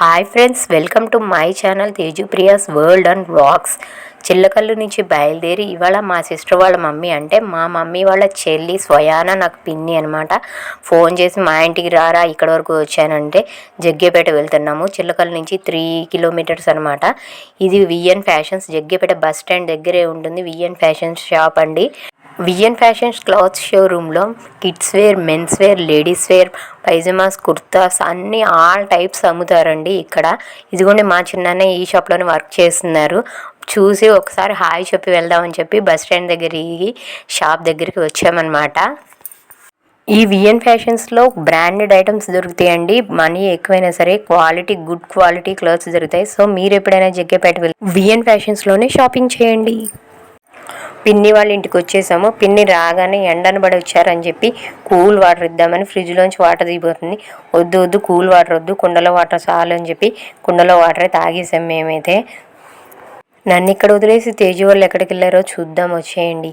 Hi friends welcome to my channel Teju Priya's world and vlogs Chillakallu నుంచి బయలుదేరి ఇవాళ మా సిస్టర్ వాళ్ళ మమ్మీ అంటే మా మమ్మీ వాళ్ళ చెల్లి స్వయాన నాకు పిన్ని అనమాట ఫోన్ చేసి మా ఇంటికి రారా ఇక్కడ వరకు వచ్చానంటే జగ్గేపేట వెళ్తున్నాము. చిల్లకల్లు నుంచి త్రీ కిలోమీటర్స్ అనమాట ఇది VN fashions Jaggepeta bus stand దగ్గరే ఉంటుంది. విఎన్ ఫ్యాషన్స్ షాప్ అండి. విఎన్ ఫ్యాషన్స్ క్లాత్ షోరూంలో kids wear men's wear ladies wear pyjamas kurtas అన్నీ ఆల్ టైప్స్ అమ్ముతారండి ఇక్కడ. ఇదిగోండి మా చిన్న ఈ షాప్లోనే వర్క్ చేస్తున్నారు. చూసి ఒకసారి హాయ్ చెప్పి వెళ్దామని చెప్పి బస్ స్టాండ్ దగ్గరికి షాప్ దగ్గరికి వచ్చామన్నమాట. ఈ విఎన్ ఫ్యాషన్స్లో బ్రాండెడ్ ఐటమ్స్ దొరుకుతాయండి. మనీ ఎక్కువైనా సరే క్వాలిటీ గుడ్ క్వాలిటీ క్లాత్స్ దొరుకుతాయి. సో మీరు ఎప్పుడైనా జగ్గేపేట వెళ్ళి విఎన్ ఫ్యాషన్స్లోనే షాపింగ్ చేయండి. పిన్ని వాళ్ళ ఇంటికి వచ్చేసాము. పిన్ని రాగానే ఎండను పడి వచ్చారని చెప్పి కూల్ వాటర్ ఇద్దామని ఫ్రిడ్జ్లోంచి వాటర్ దిగిపోతుంది వద్దు వద్దు కూల్ వాటర్ వద్దు కుండలో వాటర్ చాలు అని చెప్పి కుండలో వాటరే తాగేసాం మేమైతే. నన్ను ఇక్కడ వదిలేసి తేజు వాళ్ళు ఎక్కడికి వెళ్ళారో చూద్దాం వచ్చేయండి.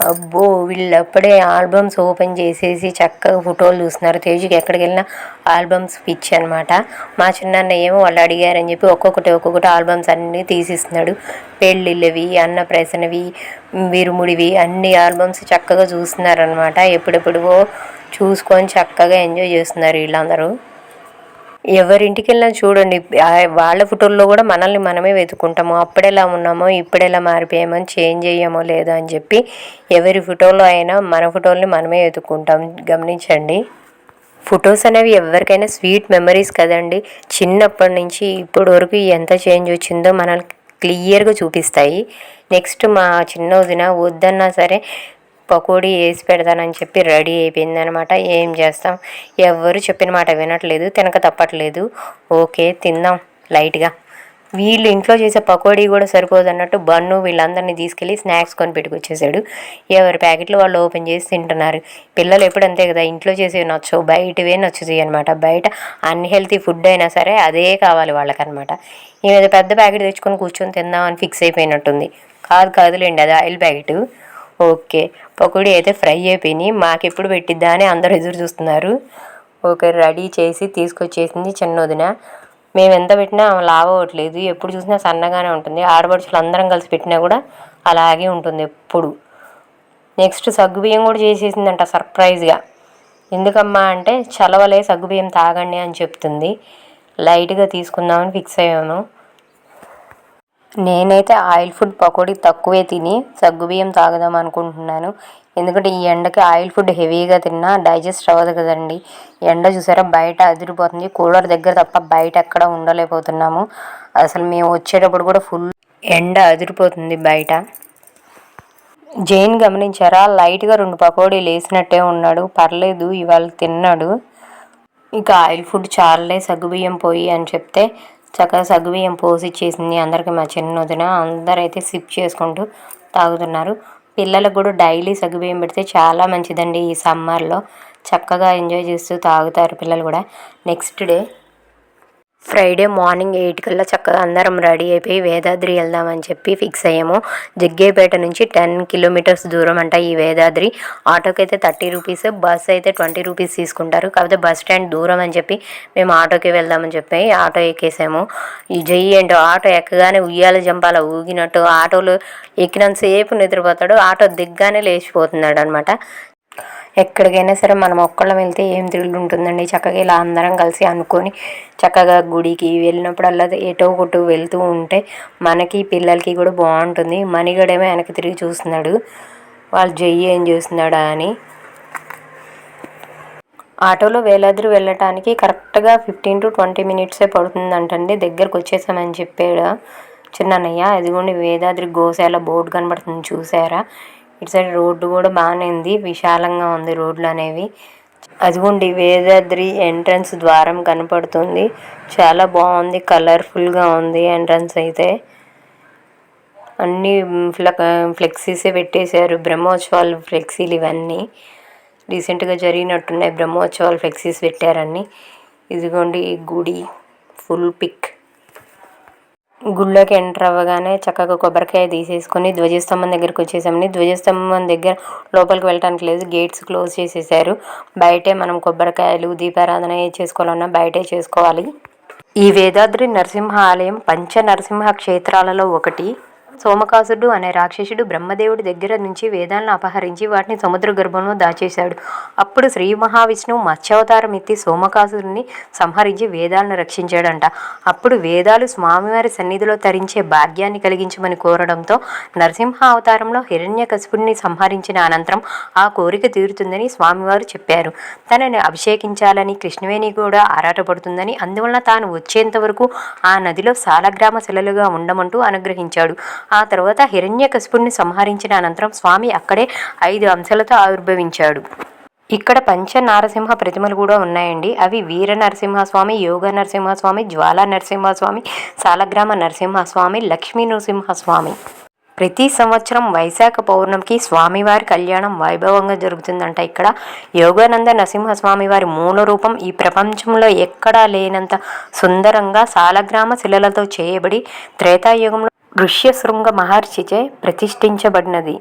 అబ్బో వీళ్ళు అప్పుడే ఆల్బమ్స్ ఓపెన్ చేసేసి చక్కగా ఫోటోలు చూస్తున్నారు. తేజుకి ఎక్కడికి వెళ్ళినా ఆల్బమ్స్ పిచ్ అనమాట మా చిన్నాన్న ఏమో వాళ్ళు అడిగారని చెప్పి ఒక్కొక్కటి ఒక్కొక్కటి ఆల్బమ్స్ అన్నీ తీసిస్తున్నాడు. పెళ్ళిళ్ళవి అన్నప్రసనవి విరుముడివి అన్ని ఆల్బమ్స్ చక్కగా చూస్తున్నారనమాట ఎప్పుడెప్పుడువో చూసుకొని చక్కగా ఎంజాయ్ చేస్తున్నారు వీళ్ళందరూ. ఎవరింటికి వెళ్ళినా చూడండి వాళ్ళ ఫోటోల్లో కూడా మనల్ని మనమే వెతుకుంటాము అప్పుడెలా ఉన్నామో ఇప్పుడెలా మారిపోయామో చేంజ్ అయ్యామో లేదో అని చెప్పి ఎవరి ఫోటోలో అయినా మన ఫోటోల్ని మనమే వెతుక్కుంటాం. గమనించండి. ఫొటోస్ అనేవి ఎవరికైనా స్వీట్ మెమరీస్ కదండి. చిన్నప్పటి నుంచి ఇప్పటి వరకు ఎంత చేంజ్ వచ్చిందో మనల్ని క్లియర్గా చూపిస్తాయి. నెక్స్ట్ మా చిన్న వదిన వద్దన్నా సరే పకోడీ వేసి పెడతానని చెప్పి రెడీ అయిపోయింది అనమాట ఏం చేస్తాం? ఎవరు చెప్పిన మాట వినట్లేదు తినక తప్పట్లేదు. ఓకే తిందాం లైట్గా. వీళ్ళు ఇంట్లో చేసే పకోడీ కూడా సరిపోదు అన్నట్టు బన్ను వీళ్ళందరినీ తీసుకెళ్ళి స్నాక్స్ కొని పెట్టుకొచ్చేసాడు. ఎవరి ప్యాకెట్లు వాళ్ళు ఓపెన్ చేసి తింటున్నారు. పిల్లలు ఎప్పుడు అంతే కదా ఇంట్లో చేసేవి నచ్చవు బయటవే నచ్చుతాయి అనమాట బయట అన్హెల్తీ ఫుడ్ అయినా సరే అదే కావాలి వాళ్ళకనమాట ఈమె పెద్ద ప్యాకెట్ తెచ్చుకొని కూర్చొని తిందామని ఫిక్స్ అయిపోయినట్టుంది. కాదు కాదులేండి అది ఆయిల్ ప్యాకెట్. ఓకే. పకోడీ అయితే ఫ్రై అయిపోయినాయి. మాకెప్పుడు పెట్టిద్దా అని అందరూ ఎదురు చూస్తున్నారు. ఓకే రెడీ చేసి తీసుకొచ్చేసింది చిన్న వదిన. మేము ఎంత పెట్టినా లావ్ అవ్వట్లేదు. ఎప్పుడు చూసినా సన్నగానే ఉంటుంది. ఆడపడుచులు అందరం కలిసి పెట్టినా కూడా అలాగే ఉంటుంది ఎప్పుడు. నెక్స్ట్ సగ్గుబియ్యం కూడా చేసేసిందంట సర్ప్రైజ్గా. ఎందుకమ్మా అంటే చలవలే సగ్గుబియ్యం తాగండి అని చెప్తుంది. లైట్గా తీసుకుందామని ఫిక్స్ అయ్యాను. నేనైతే ఆయిల్ ఫుడ్ పకోడీ తక్కువే తిని సగ్గుబియ్యం తాగుదాం అనుకుంటున్నాను. ఎందుకంటే ఈ ఎండకి ఆయిల్ ఫుడ్ హెవీగా తిన్నా డైజెస్ట్ అవ్వదు కదండి. ఎండ చూసారా బయట అదిరిపోతుంది. కూలర్ దగ్గర తప్ప బయట ఎక్కడ ఉండలేకపోతున్నాము. అసలు మేము వచ్చేటప్పుడు కూడా ఫుల్ ఎండ అదిరిపోతుంది బయట. జైన్ గమనించారా? లైట్గా రెండు పకోడీలు వేసినట్టే ఉన్నాడు. పర్లేదు ఇవాళ తిన్నాడు. ఇక ఆయిల్ ఫుడ్ చాలే సగ్గుబియ్యం పోయి అని చెప్తే చక్కగా సగ్గుబియ్యం పోసి ఇచ్చేసింది అందరికీ మా చిన్న వదిన. అందరైతే సిప్ చేసుకుంటూ తాగుతున్నారు. పిల్లలకు కూడా డైలీ సగ్గుబియ్యం పెడితే చాలా మంచిదండి ఈ సమ్మర్లో చక్కగా ఎంజాయ్ చేస్తూ తాగుతారు పిల్లలు కూడా. Next day Friday morning eight కల్లా చక్కగా అందరం రెడీ అయిపోయి వేదాద్రి వెళ్దామని చెప్పి ఫిక్స్ అయ్యాము. జగ్గేపేట నుంచి టెన్ కిలోమీటర్స్ దూరం అంట ఈ వేదాద్రి. ఆటోకి అయితే థర్టీ రూపీస్ బస్ అయితే ట్వంటీ రూపీస్ తీసుకుంటారు. కాకపోతే బస్ స్టాండ్ దూరం అని చెప్పి మేము ఆటోకి వెళ్దామని చెప్పి ఆటో ఎక్కేసాము. ఈ జై ఆటో ఎక్కగానే ఉయ్యాల జంపాల ఊగినట్టు ఆటోలు ఎక్కినంతసేపు నిద్రపోతాడు. ఆటో దిగ్గానే లేచిపోతున్నాడు అనమాట ఎక్కడికైనా సరే మనం ఒక్కళ్ళం వెళ్తే ఏం థ్రిల్ ఉంటుందండి. చక్కగా ఇలా అందరం కలిసి అనుకొని చక్కగా గుడికి వెళ్ళినప్పుడల్లా ఎటో కొట్టు వెళ్తూ ఉంటే మనకి పిల్లలకి కూడా బాగుంటుంది. మణిగడేమో వెనక్కి తిరిగి చూస్తున్నాడు. వాళ్ళు జయ్యి ఏం చూస్తున్నాడా అని. ఆటోలో వేలాద్రి వెళ్ళటానికి కరెక్ట్గా ఫిఫ్టీన్ టు ట్వంటీ మినిట్సే పడుతుందంటండి. దగ్గరకు వచ్చేసామని చెప్పాడు. చిన్నయ్య అదిగోండి వేదాద్రి గోశాల బోర్డు కనబడుతుంది చూసారా ఇటు సైడ్ రోడ్డు కూడా బాగానే ఉంది. విశాలంగా ఉంది రోడ్లు అనేవి. అదిగోండి వేదాద్రి ఎంట్రన్స్ ద్వారం కనపడుతుంది. చాలా బాగుంది. కలర్ఫుల్గా ఉంది ఎంట్రన్స్ అయితే. అన్నీ ఫ్ల ఫ్లెక్సీసే పెట్టేశారు. బ్రహ్మోత్సవాలు ఫ్లెక్సీలు ఇవన్నీ. రీసెంట్గా జరిగినట్టున్నాయి. బ్రహ్మోత్సవాలు ఫ్లెక్సీస్ పెట్టారని ఇదిగోండి గుడి. Full pick. గుళ్ళోకి ఎంటర్ అవ్వగానే చక్కగా కొబ్బరికాయ తీసేసుకొని ధ్వజస్తంభం దగ్గరికి వచ్చేసామని ధ్వజస్తంభం దగ్గర లోపలికి వెళ్ళటానికి లేదు గేట్స్ క్లోజ్ చేసేసారు. బయటే మనం కొబ్బరికాయలు దీపారాధన ఏ చేసుకోవాలన్నా బయటే చేసుకోవాలి. ఈ వేదాద్రి నరసింహ ఆలయం పంచ నరసింహ క్షేత్రాలలో ఒకటి. సోమకాసుడు అనే రాక్షసుడు బ్రహ్మదేవుడి దగ్గర నుంచి వేదాలను అపహరించి వాటిని సముద్ర గర్భంలో దాచేశాడు. అప్పుడు శ్రీ మహావిష్ణువు మత్స్యావతారం ఎత్తి సోమకాసుడిని సంహరించి వేదాలను రక్షించాడంట. అప్పుడు వేదాలు స్వామివారి సన్నిధిలో తరించే భాగ్యాన్ని కలిగించమని కోరడంతో నరసింహ అవతారంలో హిరణ్యకశిపుడిని సంహరించిన అనంతరం ఆ కోరిక తీరుతుందని స్వామివారు చెప్పారు. తనని అభిషేకించాలని కృష్ణవేణి కూడా ఆరాటపడుతుందని అందువలన తాను వచ్చేంత వరకు ఆ నదిలో సాలగ్రామ శిలలుగా ఉండమంటూ అనుగ్రహించాడు. ఆ తర్వాత హిరణ్యకశిపుడిని సంహరించిన అనంతరం స్వామి అక్కడే ఐదు అంశాలతో ఆవిర్భవించాడు. ఇక్కడ పంచ నారసింహ ప్రతిమలు కూడా ఉన్నాయండి. అవి వీర నరసింహస్వామి యోగ నరసింహస్వామి జ్వాల నరసింహస్వామి సాలగ్రామ నరసింహస్వామి లక్ష్మీ నరసింహస్వామి. ప్రతి సంవత్సరం వైశాఖ పౌర్ణమికి స్వామివారి కళ్యాణం వైభవంగా జరుగుతుందంట ఇక్కడ. యోగానంద నరసింహస్వామి వారి మూల రూపం ఈ ప్రపంచంలో ఎక్కడా లేనంత సుందరంగా సాలగ్రామ శిలలతో చేయబడి త్రేతాయుగంలో ఋష్యశృంగ మహర్షిచే ప్రతిష్ఠించబడినది.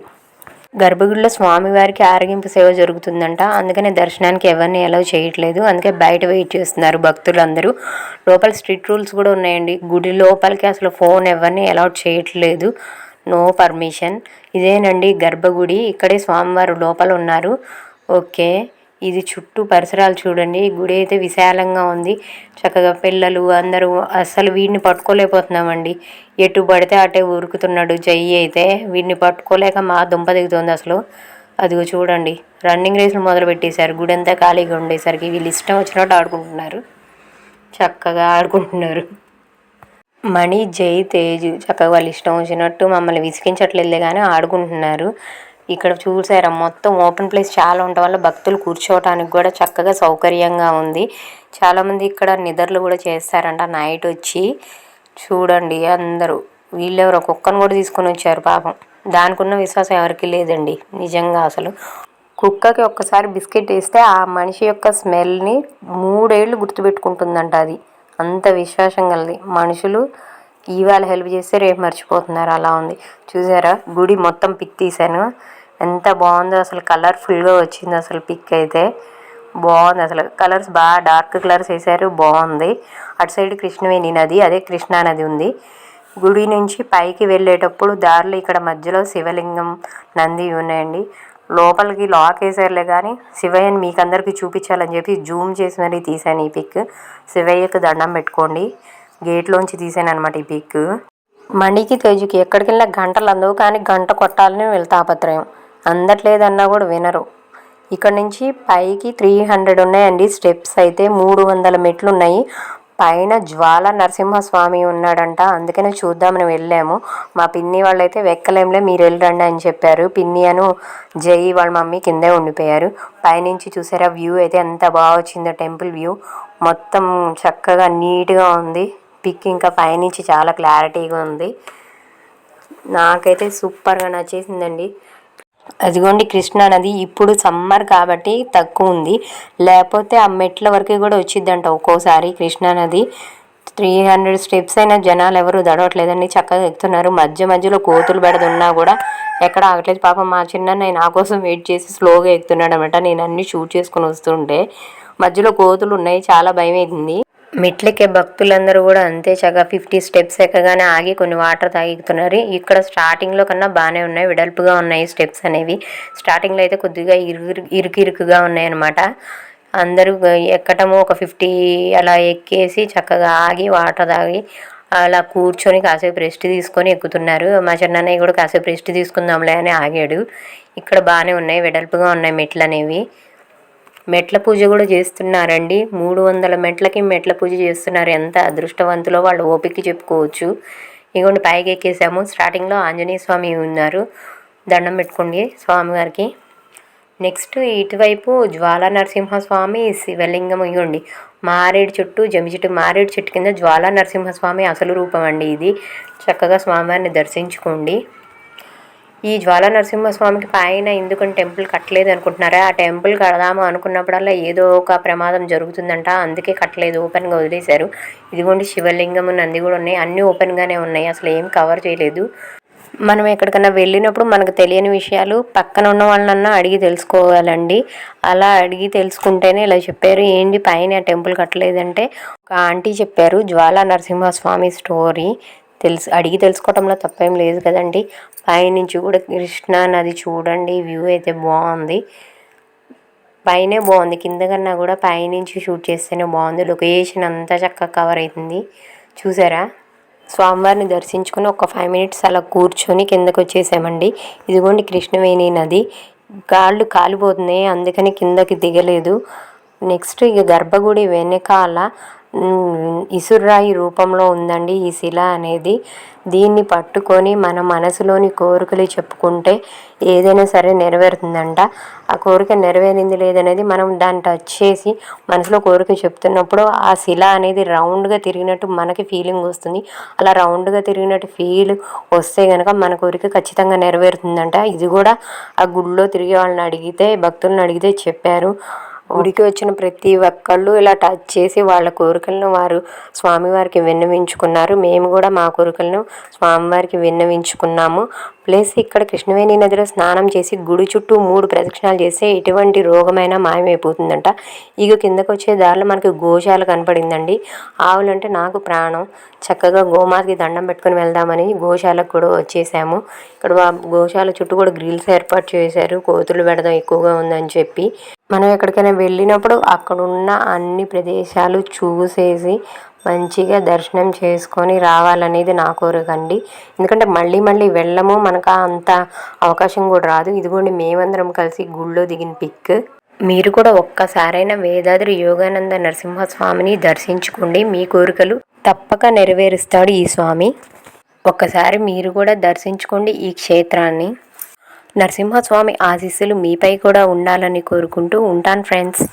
గర్భగుడిలో స్వామివారికి ఆరగింపు సేవ జరుగుతుందంట. అందుకనే దర్శనానికి ఎవరిని అలౌ చేయట్లేదు. అందుకే బయట వెయిట్ చేస్తున్నారు భక్తులు అందరూ లోపల స్ట్రిక్ట్ రూల్స్ కూడా ఉన్నాయండి. గుడి లోపలికి అసలు ఫోన్ ఎవరిని అలౌట్ చేయట్లేదు. నో పర్మిషన్ ఇదేనండి గర్భగుడి. ఇక్కడే స్వామివారు లోపల ఉన్నారు. ఓకే ఇది చుట్టూ పరిసరాలు చూడండి. ఈ గుడి అయితే విశాలంగా ఉంది. చక్కగా పిల్లలు అందరూ అస్సలు వీడిని పట్టుకోలేకపోతున్నామండి. ఎటు పడితే అటే ఉరుకుతున్నాడు జై అయితే. వీడిని పట్టుకోలేక మా దుంప దిగుతుంది అసలు. అదిగో చూడండి. రన్నింగ్ రేసులు మొదలు పెట్టేశారు. గుడి అంతా ఖాళీగా ఉండేసరికి వీళ్ళు ఇష్టం వచ్చినట్టు ఆడుకుంటున్నారు. చక్కగా ఆడుకుంటున్నారు. మణి జై తేజు చక్కగా వాళ్ళు ఇష్టం వచ్చినట్టు మమ్మల్ని విసిగించట్లేదులే కానీ ఆడుకుంటున్నారు. ఇక్కడ చూసారా మొత్తం ఓపెన్ ప్లేస్ చాలా ఉండటం వల్ల భక్తులు కూర్చోవటానికి కూడా చక్కగా సౌకర్యంగా ఉంది. చాలామంది ఇక్కడ నిద్రలు కూడా చేస్తారంట నైట్ వచ్చి. చూడండి అందరూ వీళ్ళెవరు కుక్కను కూడా తీసుకొని వచ్చారు పాపం. దానికి ఉన్న విశ్వాసం ఎవరికి లేదండి నిజంగా అసలు. కుక్కకి ఒక్కసారి బిస్కెట్ వేస్తే ఆ మనిషి యొక్క స్మెల్ని మూడేళ్ళు గుర్తుపెట్టుకుంటుందంట అది. అంత విశ్వాసం కలిది. మనుషులు ఇవాళ హెల్ప్ చేస్తే రేపు మర్చిపోతున్నారు అలా ఉంది. చూసారా గుడి మొత్తం పిక్ తీశాను. ఎంత బాగుందో అసలు కలర్ఫుల్గా వచ్చింది అసలు పిక్ అయితే. బాగుంది అసలు. కలర్స్ బాగా డార్క్ కలర్స్ వేసారు బాగుంది. అటు సైడ్ కృష్ణవేణి నది అదే కృష్ణా నది ఉంది. గుడి నుంచి పైకి వెళ్ళేటప్పుడు దారిలో ఇక్కడ మధ్యలో శివలింగం నంది ఉన్నాయండి. లోపలికి లాక్ వేసారులే కానీ శివయ్యని మీకు అందరికీ చూపించాలని చెప్పి జూమ్ చేసి మరీ తీసాను ఈ పిక్. శివయ్యకు దండం పెట్టుకోండి. గేట్లోంచి తీసాను అనమాట ఈ పిక్. మణికి తేజుకి ఎక్కడికి వెళ్ళినా గంటలు అందవు కానీ గంట కొట్టాలని వీళ్ళ తాపత్రయం అందట్లేదన్నా కూడా వినరు. ఇక్కడ నుంచి పైకి త్రీ హండ్రెడ్ ఉన్నాయండి. స్టెప్స్ అయితే మూడు వందల మెట్లు ఉన్నాయి. పైన జ్వాల నరసింహస్వామి ఉన్నాడంట. అందుకనే చూద్దామని వెళ్ళాము. మా పిన్ని వాళ్ళైతే వెక్కలేంలే మీరు వెళ్ళండి అని చెప్పారు. పిన్ని అను జై వాళ్ళ మమ్మీ కిందే ఉండిపోయారు. పైనుంచి చూసారా వ్యూ అయితే ఎంత బాగా వచ్చిందో టెంపుల్ వ్యూ. మొత్తం చక్కగా నీట్గా ఉంది. పిక్ ఇంకా పైనుంచి చాలా క్లారిటీగా ఉంది. నాకైతే సూపర్గా నచ్చేసిందండి. అదిగోండి కృష్ణా నది ఇప్పుడు సమ్మర్ కాబట్టి తక్కువ ఉంది. లేకపోతే ఆ మెట్ల వరకు కూడా వచ్చిద్దంట ఒక్కోసారి కృష్ణా నది. త్రీ హండ్రెడ్ స్టెప్స్ అయినా జనాలు ఎవరు దడవట్లేదండి చక్కగా ఎక్కుతున్నారు మధ్య మధ్యలో కోతులు పెడుతున్నా కూడా ఎక్కడ ఆగట్లేదు. పాపం మా చిన్న నా కోసం వెయిట్ చేసి స్లోగా ఎక్కుతున్నాడు అనమాట నేను అన్ని షూట్ చేసుకుని వస్తుంటే మధ్యలో కోతులు ఉన్నాయి. చాలా భయం అవుతుంది మెట్లెక్కే భక్తులందరూ కూడా అంతే చక్కగా ఫిఫ్టీ స్టెప్స్ ఎక్కగానే ఆగి కొన్ని వాటర్ తాగుతున్నారు ఇక్కడ స్టార్టింగ్లో కన్నా బాగానే ఉన్నాయి. వెడల్పుగా ఉన్నాయి స్టెప్స్ అనేవి. స్టార్టింగ్లో అయితే కొద్దిగా ఇరుకు ఇరుకు ఇరుకుగా ఉన్నాయి అనమాట అందరూ ఎక్కటము ఒక ఫిఫ్టీ అలా ఎక్కేసి చక్కగా ఆగి వాటర్ తాగి అలా కూర్చొని కాసేపు రెస్ట్ తీసుకొని ఎక్కుతున్నారు. మా చిన్నయ్య కూడా కాసేపు రెస్ట్ తీసుకుందాంలే అని ఆగాడు. ఇక్కడ బాగానే ఉన్నాయి. వెడల్పుగా ఉన్నాయి మెట్లు అనేవి మెట్ల పూజ కూడా చేస్తున్నారండి. మూడు వందల మెట్లకి మెట్ల పూజ చేస్తున్నారు. ఎంత అదృష్టవంతులో వాళ్ళు ఓపిక చెప్పుకోవచ్చు. ఇగోండి పైకి ఎక్కేసాము. స్టార్టింగ్లో ఆంజనేయ స్వామి ఉన్నారు. దండం పెట్టుకోండి స్వామివారికి. నెక్స్ట్ ఇటువైపు జ్వాలా నరసింహస్వామి శివలింగం ఇవ్వండి మారేడు చెట్టు జమి చెట్టు మారేడు చెట్టు కింద జ్వాలా నరసింహస్వామి అసలు రూపం అండి ఇది. చక్కగా స్వామివారిని దర్శించుకోండి. ఈ జ్వాల నరసింహస్వామికి పైన ఎందుకని టెంపుల్ కట్టలేదు అనుకుంటున్నారా? ఆ టెంపుల్ కడదాము అనుకున్నప్పుడల్లా ఏదో ఒక ప్రమాదం జరుగుతుందంట. అందుకే కట్టలేదు. ఓపెన్గా వదిలేశారు. ఇదిగోండి శివలింగం నంది కూడా ఉన్నాయి. అన్నీ ఓపెన్గానే ఉన్నాయి. అసలు ఏం కవర్ చేయలేదు. మనం ఎక్కడికైనా వెళ్ళినప్పుడు మనకు తెలియని విషయాలు పక్కన ఉన్న వాళ్ళన్నా అడిగి తెలుసుకోవాలండి. అలా అడిగి తెలుసుకుంటేనే ఇలా చెప్పారు. ఏంటి పైన టెంపుల్ కట్టలేదంటే ఒక ఆంటీ చెప్పారు. జ్వాలా నరసింహస్వామి స్టోరీ తెలుసు అడిగి తెలుసుకోవటంలో తప్పేం లేదు కదండి. పైనుంచి కూడా కృష్ణా నది చూడండి వ్యూ అయితే బాగుంది. పైనే బాగుంది కింద కన్నా కూడా పైనుంచి షూట్ చేస్తేనే బాగుంది. లొకేషన్ అంతా చక్కగా కవర్ అవుతుంది చూసారా? స్వామివారిని దర్శించుకుని ఒక ఫైవ్ మినిట్స్ అలా కూర్చొని కిందకు వచ్చేసామండి ఇదిగోండి కృష్ణవేణి నది. కాళ్ళు కాలిపోతున్నాయి అందుకని కిందకి దిగలేదు. నెక్స్ట్ ఇక గర్భగుడి వెనకాల ఇసుర్రాయి రూపంలో ఉందండి ఈ శిల అనేది. దీన్ని పట్టుకొని మన మనసులోని కోరికలు చెప్పుకుంటే ఏదైనా సరే నెరవేరుతుందంట. ఆ కోరిక నెరవేరింది లేదనేది మనం దాన్ని టచ్ చేసి మనసులో కోరిక చెప్తున్నప్పుడు ఆ శిల అనేది రౌండ్గా తిరిగినట్టు మనకి ఫీలింగ్ వస్తుంది. అలా రౌండ్గా తిరిగినట్టు ఫీల్ వస్తే కనుక మన కోరిక ఖచ్చితంగా నెరవేరుతుందంట. ఇది కూడా ఆ గుడిలో తిరిగే వాళ్ళని అడిగితే భక్తులను అడిగితే చెప్పారు. గుడికి వచ్చిన ప్రతి ఒక్కళ్ళు ఇలా టచ్ చేసి వాళ్ళ కోరికలను వారు స్వామివారికి విన్నవించుకున్నారు. మేము కూడా మా కోరికలను స్వామివారికి విన్నవించుకున్నాము. ప్లస్ ఇక్కడ కృష్ణవేణి నదిలో స్నానం చేసి గుడి చుట్టూ మూడు ప్రదక్షిణాలు చేస్తే ఎటువంటి రోగమైనా మాయమైపోతుందంట. ఇక కిందకు వచ్చే దారిలో మనకి గోశాల కనపడిందండి. ఆవులంటే నాకు ప్రాణం. చక్కగా గోమాతకి దండం పెట్టుకొని వెళ్దామని గోశాలకు కూడా వచ్చేసాము. ఇక్కడ వా- గోశాల చుట్టూ కూడా గ్రిల్స్ ఏర్పాటు చేశారు. కోతులు పెడదాం ఎక్కువగా ఉందని చెప్పి. మనం ఎక్కడికైనా వెళ్ళినప్పుడు అక్కడ ఉన్న అన్ని ప్రదేశాలు చూసేసి మంచిగా దర్శనం చేసుకొని రావాలనేది నా కోరిక అండి ఎందుకంటే మళ్ళీ మళ్ళీ వెళ్ళము మనకు అంత అవకాశం కూడా రాదు. ఇదిగోండి మేమందరం కలిసి గుళ్ళో దిగిన పిక్. మీరు కూడా ఒక్కసారైనా వేదాద్రి యోగానంద నరసింహస్వామిని దర్శించుకోండి. మీ కోరికలు తప్పక నెరవేరుస్తాడు ఈ స్వామి. ఒక్కసారి మీరు కూడా దర్శించుకోండి ఈ క్షేత్రాన్ని. నరసింహస్వామి ఆశీస్సులు మీపై కూడా ఉండాలని కోరుకుంటూ ఉంటాను ఫ్రెండ్స్.